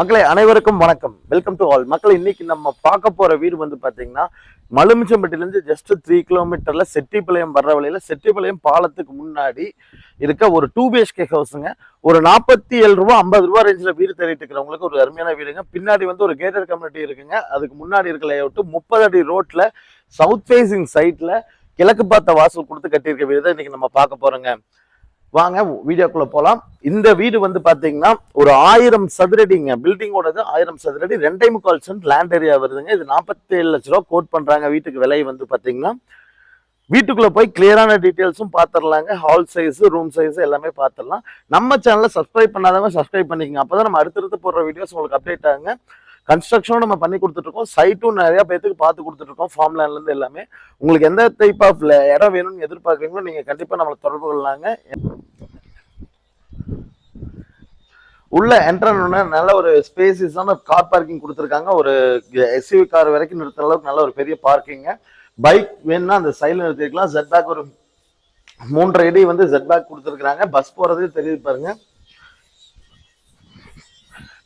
மக்களை அனைவருக்கும் வணக்கம். வெல்கம் டு ஆல் மக்கள் இன்னைக்கு நம்ம பார்க்க போற வீடு வந்து பாத்தீங்கன்னா மலுமிச்சம்பட்டிலேருந்து ஜஸ்ட் த்ரீ கிலோமீட்டர்ல செட்டிப்பாளையம் வர்ற வழியில செட்டிப்பாளையம் பாலத்துக்கு முன்னாடி இருக்க ஒரு டூ பிஹெச்கே ஹவுஸுங்க ஒரு நாற்பத்தி ஏழு ரூபா ஐம்பது ரூபா ரேஞ்சில் வீடு தேடிட்டு இருக்கிறவங்களுக்கு ஒரு அருமையான வீடுங்க. பின்னாடி வந்து ஒரு கேட்டட் கம்யூனிட்டி இருக்குங்க. அதுக்கு முன்னாடி இருக்க லேஅவுட் முப்பது அடி ரோட்ல சவுத் ஃபேசிங் சைட்ல கிழக்கு பார்த்த வாசல் கொடுத்து கட்டியிருக்க வீடு தான் இன்னைக்கு நம்ம பார்க்க போறோங்க. வாங்க வீடியோக்குள்ள போலாம். இந்த வீடு வந்து பாத்தீங்கன்னா ஒரு ஆயிரம் சதுரடிங்க. பில்டிங்கோடது ஆயிரம் சதுரடி. ரெண்டே முக்கால் சென்ட் லேண்ட் ஏரியா வருதுங்க. இது நாற்பத்தி ஏழு லட்ச ரூபா கோட் பண்றாங்க. வீட்டுக்கு விலை வந்து பாத்தீங்கன்னா வீட்டுக்குள்ள போய் கிளியரான டீட்டெயில்ஸும் பார்த்துடலாங்க ஹால் சைஸ் ரூம் சைஸ் எல்லாமே பார்த்துடலாம் நம்ம சேனலை சப்ஸ்கிரைப் பண்ணாதவங்க சப்ஸ்கிரைப் பண்ணிக்கங்க. அப்பதான் நம்ம அடுத்தடுத்து போடுற வீடியோஸ் உங்களுக்கு அப்டேட் ஆகுங்க. கன்ஸ்ட்ரக்ஷனும் நம்ம பண்ணி கொடுத்துட்ருக்கோம். சைட்டும் நிறைய பேத்துக்கு பார்த்து கொடுத்துட்ருக்கோம். ஃபார்ம் லேண்ட்லேருந்து எல்லாமே. உங்களுக்கு எந்த டைப் ஆஃப் இடம் வேணும்னு எதிர்பார்க்குறீங்களோ நீங்கள் கண்டிப்பாக நம்மளை தொடர்பு கொள்ளலாங்க. உள்ள என்ட்ரன் நல்ல ஒரு ஸ்பேசிஸான கார் பார்க்கிங் கொடுத்துருக்காங்க. ஒரு எஸ்யூவி கார் வரைக்கும் நிறுத்துற அளவுக்கு நல்ல ஒரு பெரிய பார்க்கிங்க பைக் வேணும்னா அந்த சைடில் நிறுத்திருக்கலாம். ஜெட் பேக் ஒரு மூன்றரை அடி வந்து ஜெட் பேக் பஸ் போகிறது தெரியுது பாருங்க.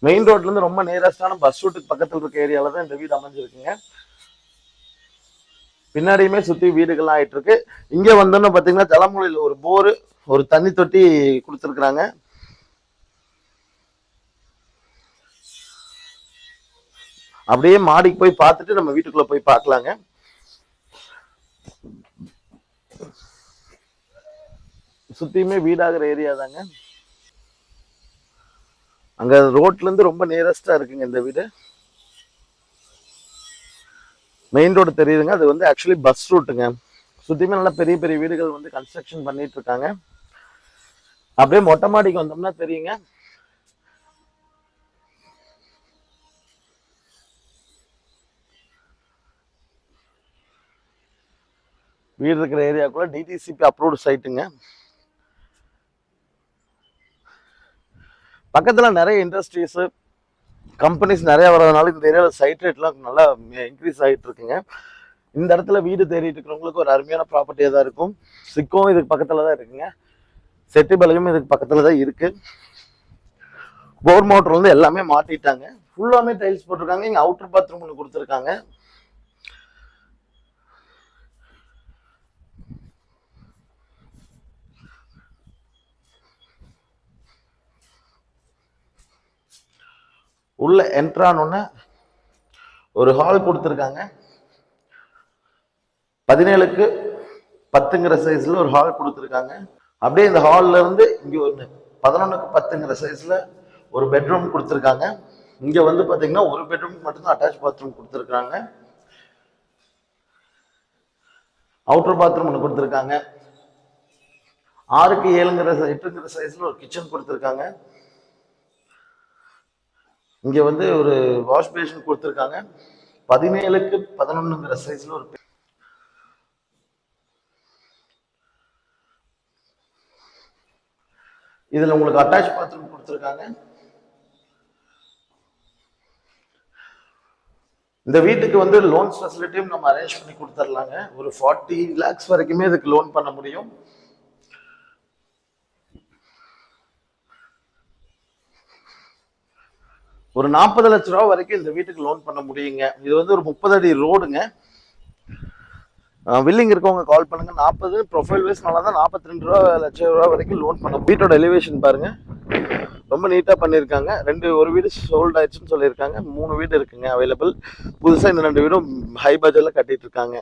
மெயின் ரோட்ல இருந்து ரொம்ப நியரஸ்டான பஸ் ரூட்டுக்கு பக்கத்தில் இருக்க ஏரியால தான் இந்த வீடு அமைஞ்சிருக்குங்க. பின்னாடியுமே சுத்தி வீடுகள்லாம் ஆயிட்டு இருக்கு இங்க வந்தோன்னு பாத்தீங்கன்னா தலைமுறையில் ஒரு போரு ஒரு தண்ணி தொட்டி கொடுத்துருக்குறாங்க. அப்படியே மாடிக்கு போய் பார்த்துட்டு நம்ம வீட்டுக்குள்ள போய் பார்க்கலாங்க. சுத்தியுமே வீடாகிற ஏரியா தாங்க. அங்க ரோட்ல இருந்து ரொம்ப நியரஸ்டா இருக்குங்க இந்த வீடு. மெயின் ரோடு தெரியுதுங்க. அது வந்து ஆக்சுவலி பஸ் ரூட்டுங்க சுத்தியுமே நல்லா பெரிய பெரிய வீடுகள் வந்து கன்ஸ்ட்ரக்ஷன் பண்ணிட்டு இருக்காங்க. அப்படியே மொட்டை மாடிக்கு வந்தோம்னா தெரியுங்க. வீடு இருக்கிற ஏரியாக்குள்ள டிடிசிபி அப்ரூவ்டு சைட்டுங்க பக்கத்தில் நிறைய இண்டஸ்ட்ரீஸு கம்பெனிஸ் நிறைய வர்றதுனால இந்த ஏரியாவில் சைட் ரேட்லாம் நல்லா இன்க்ரீஸ் ஆகிட்டு இருக்குங்க. இந்த இடத்துல வீடு தேடிட்டு இருக்கிறவங்களுக்கு ஒரு அருமையான ப்ராப்பர்ட்டியாக தான் இருக்கும். சிக்கும் இதுக்கு பக்கத்தில் தான் இருக்குங்க. செட்டிபாளையம் இதுக்கு பக்கத்தில் தான் இருக்குது போர் மோட்டர் வந்து எல்லாமே மாட்டிட்டாங்க. ஃபுல்லாமே டைல்ஸ் போட்டிருக்காங்க. இங்கே அவுட்டர் பாத்ரூம் ஒன்று கொடுத்துருக்காங்க. உள்ள என்ட்ரானோன்னு ஒரு ஹால் கொடுத்துருக்காங்க. பதினேழுக்கு பத்துங்கிற சைஸ்ல ஒரு ஹால் கொடுத்துருக்காங்க. அப்படியே இந்த ஹால்ல இருந்து இங்க ஒன்று பதினொன்றுக்கு பத்துங்கிற சைஸ்ல ஒரு பெட்ரூம் கொடுத்துருக்காங்க. இங்க வந்து பாத்தீங்கன்னா ஒரு பெட்ரூம் மட்டும்தான் அட்டாச் பாத்ரூம் கொடுத்துருக்காங்க. அவுட்டர் பாத்ரூம் ஒன்று கொடுத்துருக்காங்க. ஆறுக்கு ஏழுங்கிற எட்டுங்கிற சைஸ்ல ஒரு கிச்சன் கொடுத்துருக்காங்க. இங்க வந்து ஒரு வாஷ் பேஷன் கொடுத்துருக்காங்க. பதினேழுக்கு பதினொன்னுங்கிற சைஸ்ல ஒரு இதுல உங்களுக்கு அட்டாச் பாத்ரூம் கொடுத்துருக்காங்க. இந்த வீட்டுக்கு வந்து லோன்ஸ் ஃபெசிலிட்டியும் நம்ம அரேஞ்ச் பண்ணி கொடுத்துர்லாங்க. ஒரு ஃபார்ட்டி லேக்ஸ் வரைக்குமே இதுக்கு லோன் பண்ண முடியும். ஒரு நாற்பது லட்ச ரூபா வரைக்கும் இந்த வீட்டுக்கு லோன் பண்ண முடியுங்க. இது வந்து ஒரு முப்பது அடி ரோடுங்க வில்லிங் இருக்கவங்க கால் பண்ணுங்க. நாற்பது ப்ரொஃபைல் வைஸ் நல்லா தான் நாற்பத்தி ரெண்டு ரூபா லட்சம் ரூபா வரைக்கும் லோன் பண்ண வீட்டோட எலிவேஷன் பாருங்க. ரொம்ப நீட்டாக பண்ணியிருக்காங்க ரெண்டு ஒரு வீடு சோல்ட் ஆயிடுச்சுன்னு சொல்லியிருக்காங்க. மூணு வீடு இருக்குங்க அவைலபிள் புதுசாக இந்த ரெண்டு வீடும் ஹை பட்ஜெட்டில் கட்டிட்டு இருக்காங்க.